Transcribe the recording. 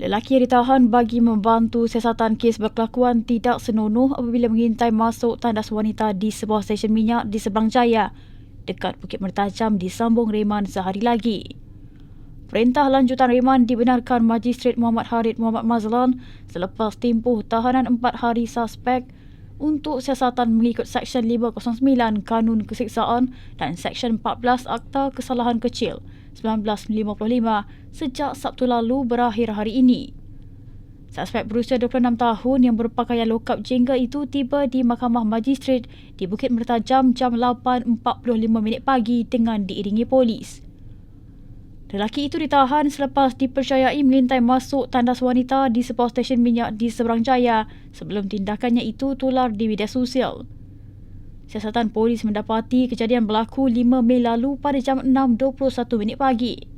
Lelaki ditahan bagi membantu siasatan kes berkelakuan tidak senonoh apabila mengintai masuk tandas wanita di sebuah stesen minyak di Seberang Jaya dekat Bukit Mertajam disambung reman sehari lagi. Perintah lanjutan reman dibenarkan Magistrat Muhammad Harid Muhammad Mazlan selepas tempuh tahanan empat hari suspek untuk siasatan mengikut Seksyen 509 Kanun Keseksaan dan Seksyen 14 Akta Kesalahan Kecil 1955 sejak Sabtu lalu berakhir hari ini. Suspek berusia 26 tahun yang berpakaian lokap jengga itu tiba di Mahkamah Magistrat di Bukit Mertajam jam 8.45 minit pagi dengan diiringi polis. Lelaki itu ditahan selepas dipercayai mengintai masuk tandas wanita di sebuah stesen minyak di Seberang Jaya sebelum tindakannya itu tular di media sosial. Siasatan polis mendapati kejadian berlaku 5 Mei lalu pada jam 6.21 minit pagi.